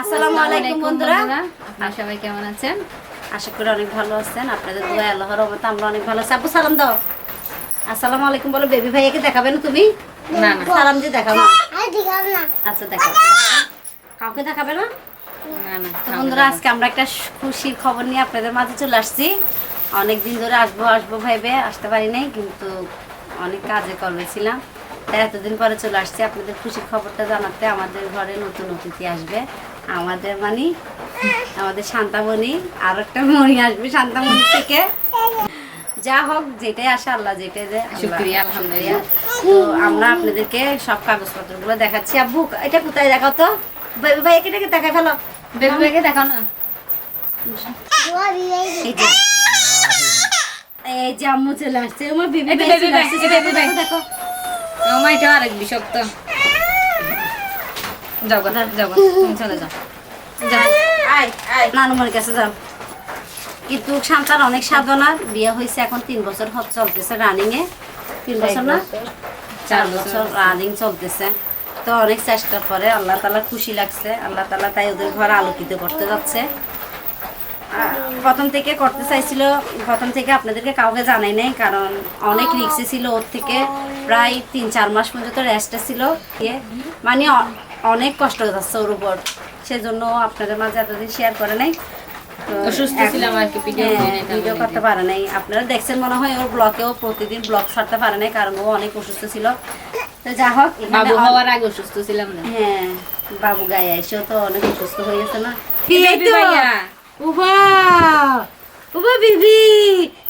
আসসালামু আলাইকুম বন্ধুরা। আপনারা সবাই কেমন আছেন? আশা করি অনেক ভালো আছেন। আপনাদের দোয়া আল্লাহর রহমতে আমরা অনেক ভালো আছি। সালাম দাও। আসসালামু আলাইকুম বলো বেবি ভাইয়াকে দেখাবে না তুমি? না না। সালাম দিয়ে দেখাবো। না। আচ্ছা দেখাবো। কাউকে দেখাবে না? না না তো বন্ধুরা আজকে আমরা একটা খুশির খবর নিয়ে আপনাদের মাঝে চলে আসছি। অনেক দিন ধরে আসব আসব ভাইবে আসতে পারি নাই কিন্তু অনেক কাজে কর্মে ছিলাম। তাই এতদিন পরে চলে আসছি আপনাদের খুশির খবরটা জানাতে আমাদের ঘরে নতুন অতিথি আসবে। আমাদের মানে আমাদের শান্তামণি আর একটা মণি আসবে শান্তামণি থেকে। যা হোক যেটাই আসে আল্লাহ যেটাই দেয় শুকরিয়া, আলহামদুলিল্লাহ। তো আমরা আপনাদেরকে সব কাগজপত্রগুলো দেখাচ্ছি। আব্বু এটা কোথায় দেখাও তো? ভাই একে দেখাই ফেলো। বেবি বেগে দেখাও না। এই যে আম্মু চলে আসছে। আমার বেবি। দেখো। এটা আরেক বিষক্ত। যাও গো যাও গো তুমি চলে যাও। যাও। আয় আয়। নানুমার কাছে যাও। কিন্তু সন্তান অনেক সাধনার বিয়ে হয়েছে এখন তিন বছর চলতেছে রানিং এ তিন বছর না? চার বছর রানিং চলতেছে। তো অনেক চেষ্টার পরে আল্লাহ তালা খুশি লাগছে। আল্লাহ তালা তাই ওদের ঘর আলোকিত করতে যাচ্ছে। প্রথম থেকে করতে চাইছিল প্রথম থেকে আপনাদেরকে কাউকে জানাই নাই কারণ অনেক রিক্সে ছিল ওর থেকে। প্রায় তিন চার মাস পর্যন্ত রেস্টে ছিল। মানে অনেক কষ্ট যাচ্ছে ওর উপর। সেজন্য আপনাদের মাঝে এতদিন শেয়ার করে নাই। video হ্যাঁ, ভিডিও করতে পারে নাই। আপনারা দেখছেন মনে হয় ওর ব্লকেও প্রতিদিন ব্লগ ছাড়তে পারে নাই কারণ ও অনেক অসুস্থ ছিল। তো যা হোক বাবু হওয়ার আগে অসুস্থ ছিলাম না। হ্যাঁ বাবু গায়ে এসেও তো অনেক অসুস্থ হয়ে গেছে না। উবা বিবি!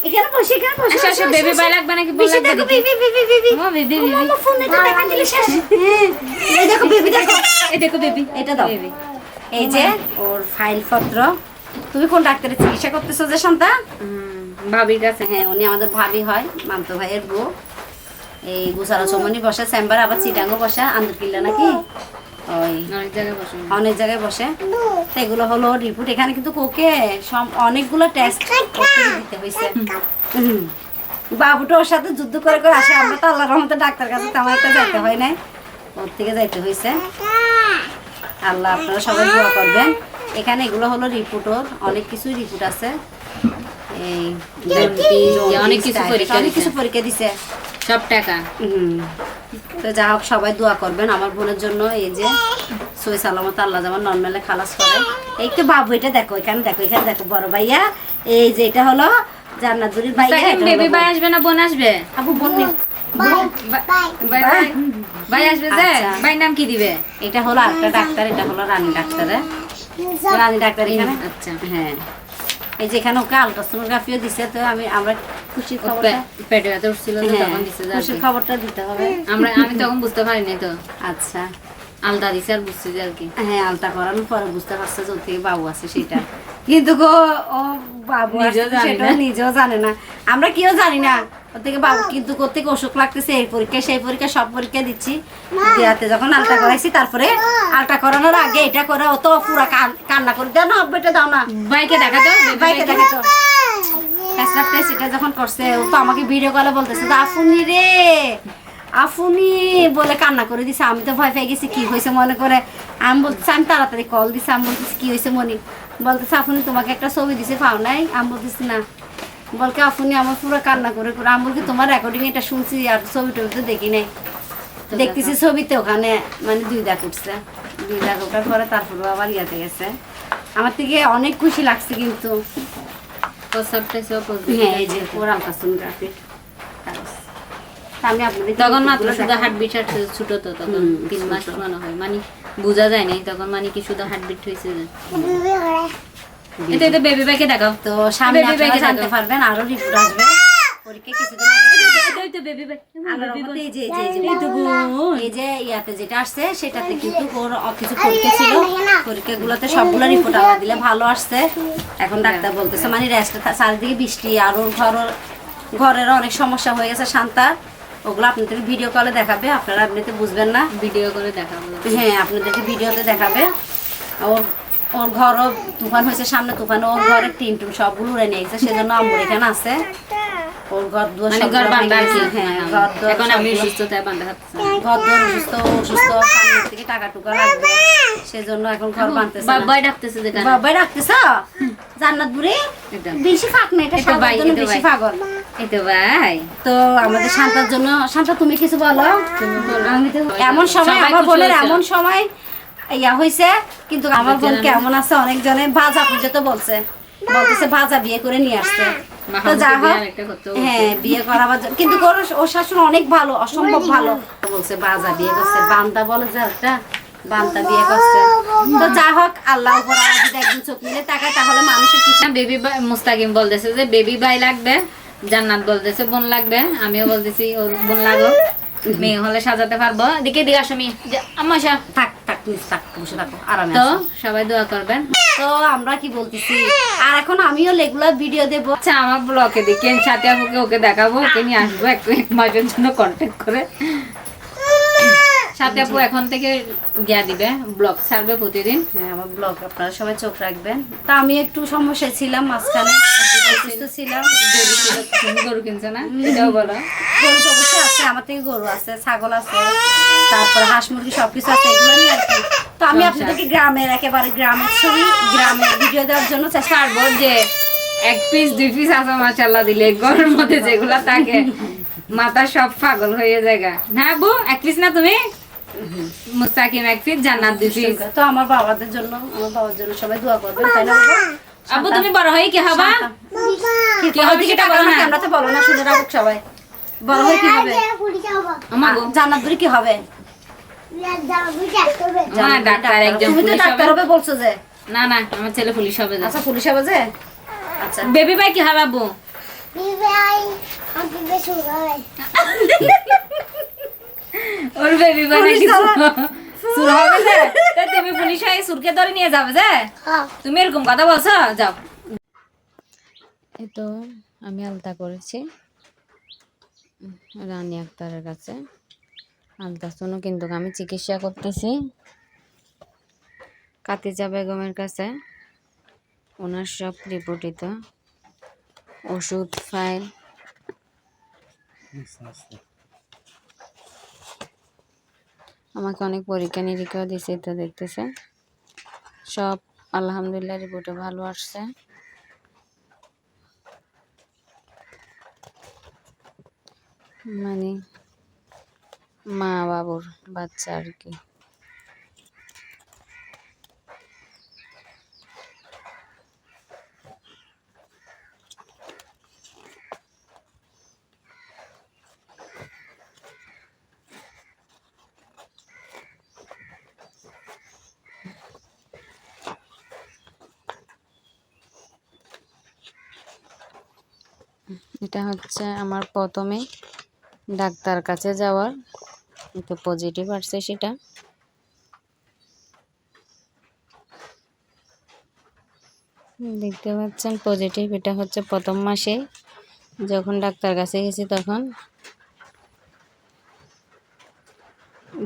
এখানে বসে এখানে বসে আচ্ছা আচ্ছা বেবি ভাই লাগবে নাকি? বল দেখো দেখি। Baby baby baby oh baby baby. মামা ফোন এটা দেখা দিলে শেষ এই দেখো বেবি দেখো। এই দেখো বেবি। এটা দাও। বেবি এই। যে ওর ফাইল পত্র। তুমি কোন ডাক্তারের চিকিৎসা করতেছো যে সন্তান ভাবির কাছে। হ্যাঁ উনি আমাদের ভাবি হয় মামতো ভাইয়ের বউ। এই গুসারা চমনি বসে চেম্বার আবার চিটাঙ্গো বসে আন্দরকিল্লা নাকি? ওই অনেক জায়গায় বসে। এগুলো হলো রিপোর্ট। এখানে কিন্তু কোকে সব অনেকগুলো টেস্ট দিতে হয়েছে। বাবুটা ওর সাথে যুদ্ধ করে করে আসে। আমরা তো আল্লাহর রহমতে ডাক্তার কাছে তেমন একটা যাইতে হয় নাই। ওর থেকে যাইতে হয়েছে। আল্লাহ আপনারা সবাই দোয়া করবেন। এখানে এগুলো হলো রিপোর্ট ওর। অনেক কিছুই রিপোর্ট আছে। এই অনেক কিছু পরীক্ষা অনেক কিছু পরীক্ষা দিছে। সব টাকা। হুম। তো যা হোক সবাই দোয়া করবেন। আমার বোনের জন্য এই যে সই সালামত আল্লাহ যেমন নর্মালে খালাস করে। এই তো বাবু এটা দেখো এখানে দেখো এখানে দেখো বড় ভাইয়া। এই যে এটা হলো জান্নাতুরির ভাইয়া বেবি ভাই আসবে না বোন আসবে? আবু বোন নেই। ভাই আসবে যে? আচ্ছা। ভাই নাম কি দিবে? এটা হলো ডাক্তার এটা হলো রানী ডাক্তারে রানী ডাক্তার এখানে? আচ্ছা। হ্যাঁ। এই যে এখানে ওকে আলট্রাসোনোগ্রাফিও দিছে তো আমি আমরা খুশির খবরটা? পেটে ব্যথা উঠছিল তো হ্যাঁ তখন দিছে যে আর খুশির খবরটা দিতে হবে। আমরা আমি তখন বুঝতে পারিনি তো। আচ্ছা। আলদা দিছে আর বুঝছি যে আর কি। হ্যাঁ আলতা করানোর পরে বুঝতে পারছে যে থেকে বাবু আছে সেটা। কিন্তু গো ও বাবু সেটা নিজেও জানে না। আমরা কেউ জানি না। ওর থেকে বাবু কিন্তু কোর থেকে অসুখ লাগতেছে এই পরীক্ষা সেই পরীক্ষা সব পরীক্ষা দিচ্ছি। দেয়াতে যখন আলটা করাইছি তারপরে আলটা করানোর আগে এটা করে ও তো পুরা কান্না করে দেয় না বেটা দাও না। ভাইকে দেখা তো বাইকে দেখে তো টেস্ট এটা যখন করছে ও তো আমাকে ভিডিও কলে বলতেছে যে, আফুনি রে আফুনি বলে কান্না করে দিছে। আমি তো ভয় পেয়ে গেছি কি হয়েছে মনে করে? আমি বলতেছি আমি তাড়াতাড়ি কল দিছি আমি বলতেছি কি হয়েছে মনি? বলতেছে আফুনি তোমাকে একটা ছবি দিছে পাও নাই? আমি বলতেছি না। বলকে আফুনি আমার পুরো কান্না করে করে আমি বলছি তোমার রেকর্ডিং এটা শুনছি আর ছবি টবি তো দেখি নাই। দেখতেছি ছবিতে ওখানে মানে দুই দাগ উঠছে। দুই দাগ ওঠার পরে তারপরে আবার ইয়াতে গেছে। আমার থেকে অনেক খুশি লাগছে কিন্তু। হ্যাঁ এই যে ওর আলট্রাসোনোগ্রাফি আমি আপনাদের তখন মাত্র শুধু হার্টবিট ছোট তো তখন তিন মাস মনে হয় মানে বোঝা যায় নাই তখন মানে কি শুধু হার্টবিট হয়েছে এটা এটা বেবি দেখাও তো সামনে জানতে পারবেন আরও রিপোর্ট আসবে পরীক্ষা কিছুদিন আগে এটাই তো বেবি ভাই আল্লাহর রহমতে এই যে এই যে এই যে এই যে ইয়াতে যেটা আসছে সেটাতে কিন্তু ওর কিছু পরীক্ষা ছিল পরীক্ষাগুলোতে সবগুলো রিপোর্ট আল্লাহ দিলে ভালো আসছে এখন ডাক্তার বলতেছে মানে রেস্ট চারিদিকে বৃষ্টি আর ওর ঘর ঘরের অনেক সমস্যা হয়ে গেছে শান্তা ওগুলো আপনাদের ভিডিও কলে দেখাবে আপনারা এমনিতে বুঝবেন না ভিডিও কলে দেখাবো হ্যাঁ আপনাদেরকে ভিডিওতে দেখাবে ওর ওর ঘরও তুফান হয়েছে সামনে তুফান ওর ঘরের টিন টুন সবগুলো উড়ে নিয়ে গেছে সেজন্য আম্মুর এখানে আছে ওর ঘর দুয়ার মানে সব ঘর বান্ধা আর হ্যাঁ। ঘর দুয়ার এখন আমি সবগুলো- সুস্থতায় বান্ধা থাকতেছি ঘর দুয়ার অসুস্থ অসুস্থ সামনের থেকে টাকা টুকা লাগবে। সেজন্য এখন ঘর বানতেছে বাবাই ডাকতেছে যে বাবাই রাখতেছ জান্নাত বুড়ি? বেশি ফাঁক না এটা এটা সবার জন্য বেশি পাগল এই ভাই। তো আমাদের শান্তার জন্য শান্তা তুমি কিছু বলো? এমন সময় আমার বোনের এমন সময় ইয়া হয়েছে কিন্তু আমার বোন কেমন আছে? অনেকজনে ভাজা পর্যন্ত বলছে। বলতেছে ভাজা বিয়ে করে নিয়ে আসছে হ্যাঁ বিয়ে করাবার কিন্তু ওর ওর অনেক ভালো অসম্ভব ভালো। বলছে বাজা বিয়ে করছে বান্দা বলে যে একটা বান্দা বিয়ে করছে। তো যা হোক আল্লাহ উপর যদি একদিন চোখ মিলে তাকায় তাহলে মানুষের কিছু বেবি মুস্তাকিম বলতেছে যে বেবি ভাই লাগবে জান্নাত বলতেছে বোন লাগবে। আমিও বলতেছি ওর বোন লাগো মেয়ে হলে সাজাতে পারব। এদিকে দিকে আসো মেয়ে। আমার থাক। থাক থাক বসে থাকো আরামে তো সবাই দোয়া করবেন। তো আমরা কি বলতেছি? আর এখন আমিও রেগুলার ভিডিও দেব। আচ্ছা আমার দেখি আমি সাথে আপুকে ওকে দেখাবো ওকে নিয়ে আসব এক মাসের জন্য কন্ট্যাক্ট করে। সাথে আপু এখন থেকে গিয়া দিবে ব্লগ ছাড়বে প্রতিদিন। হ্যাঁ আমার ব্লগ আপনারা সবাই চোখ রাখবেন। তা আমি একটু সমস্যায় ছিলাম মাঝখানে। অসুস্থ ছিলাম গরু ছিল- গরু কিনছো না? এটাও বলো। গরু তো অবশ্যই আছে আমার থেকে গরু আছে ছাগল আছে তারপরে হাঁস মুরগি সবকিছু আছে এগুলো নিয়ে আর কি। তো আমি আপনাদেরকে গ্রামের একেবারে গ্রামের ছবি গ্রামের ভিডিও দেওয়ার জন্য চেষ্টা পারব যে এক পিস দুই পিস আছে মাশাল্লাহ দিলে গরুর মধ্যে যেগুলা থাকে মাথা সব পাগল হয়ে যায় গা। না বু এক পিস না তুমি? মুস্তাকিম এক পিস জান্নাত দুই পিস তো আমার বাবাদের জন্য আমার বাবার জন্য সবাই দোয়া করবেন তাই না বাবা? আব্বু তুমি বড় হয়ে কি হবা? কি কি হবে হবে সেটা সেটা বলো বলো না। না ক্যামেরাতে বলো না শুনে রাখুক সবাই। বড় হয়ে কি হবে? আমার জান্নাত বুড়ি কি হবে? যাব বুঝা তবে আমার ডাক্তার একজন তুমি তো পুলিশ ডাক্তার হবে। হবে বলছো যে। না না আমার ছেলে পুলিশ হবে আচ্ছা পুলিশ হবে যে? আচ্ছা বেবি ভাই কি হবে আব্বু? বিবে আই আমি বেশি হবে ওর বেবি ভাই নাকি সুর হবে যে? তুমি পুলিশ হয়ে সুরকে ধরে নিয়ে যাবে যে? হ্যাঁ। তুমি এরকম কথা বলছো? যাও। তো আমি আলতা করেছি। রানী আক্তারের কাছে। আলতাসনও কিন্তু আমি চিকিৎসা করতেছি। কাতিজা বেগমের কাছে। ওনার সব রিপোর্টিত। ওষুধ, ফাইল। আমাকে অনেক পরীক্ষা নিরীক্ষাও দিছে তো দেখতেছে। সব আলহামদুলিল্লাহ রিপোর্টে ভালো আসছে। মানে মা বাবুর বাচ্চা আর কি। এটা হচ্ছে আমার প্রথমে ডাক্তার কাছে যাওয়ার তো পজিটিভ আসছে সেটা। দেখতে পাচ্ছেন পজিটিভ এটা হচ্ছে প্রথম মাসে। যখন ডাক্তার কাছে গেছি তখন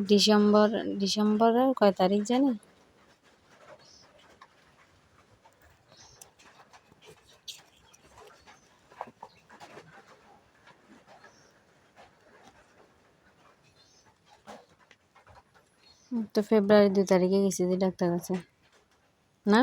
ডিসেম্বর, ডিসেম্বরের কয় তারিখ জানি? তো ফেব্রুয়ারি দুই তারিখে গেছি যে ডাক্তার কাছে। না?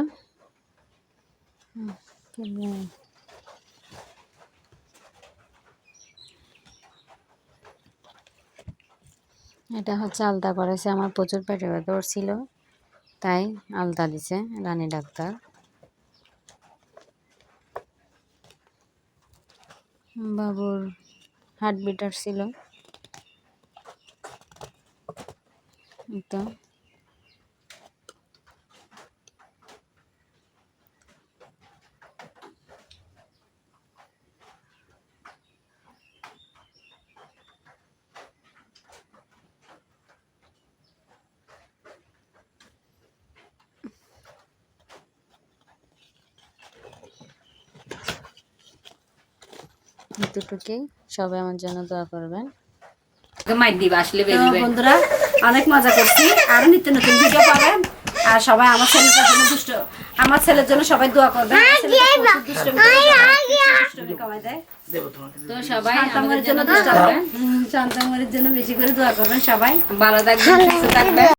এটা হচ্ছে আলতা করেছে, আমার প্রচুর পেটে ব্যথা ছিল তাই আলতা দিছে, রানী ডাক্তার। বাবুর হার্টবিট ছিল তো। এতটুকুই। সবাই আমার জন্য দোয়া করবেন। বন্ধুরা অনেক মজা করছি। আর নিত্য নতুন ভিডিও পাবেন। আর সবাই আমার ছেলের জন্য দুষ্ট আমার ছেলের জন্য সবাই দোয়া করবেন। তো সবাই জন্য জন্য দোয়া করবেন। শান্তাময়ের জন্য বেশি করে দোয়া করবেন সবাই। ভালো থাকবেন সুস্থ থাকবেন।